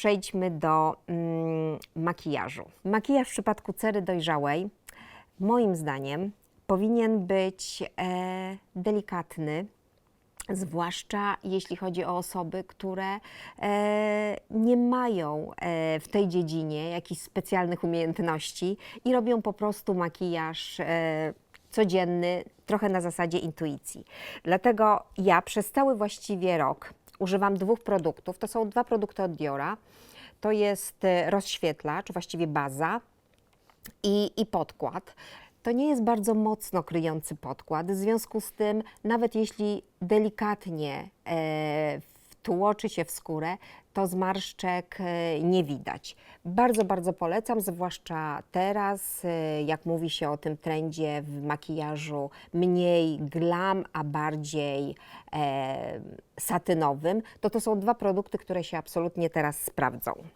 przejdźmy do mm, makijażu. Makijaż w przypadku cery dojrzałej, moim zdaniem, powinien być e, delikatny, zwłaszcza jeśli chodzi o osoby, które e, nie mają e, w tej dziedzinie jakichś specjalnych umiejętności i robią po prostu makijaż e, codzienny, trochę na zasadzie intuicji. Dlatego ja przez cały właściwie rok używam dwóch produktów. To są dwa produkty od Diora. To jest e, rozświetlacz, właściwie baza, i, i podkład. To nie jest bardzo mocno kryjący podkład, w związku z tym, nawet jeśli delikatnie e, wtłoczy się w skórę, to zmarszczek e, nie widać. Bardzo, bardzo polecam, zwłaszcza teraz, e, jak mówi się o tym trendzie w makijażu mniej glam, a bardziej e, satynowym, to to są dwa produkty, które się absolutnie teraz sprawdzą.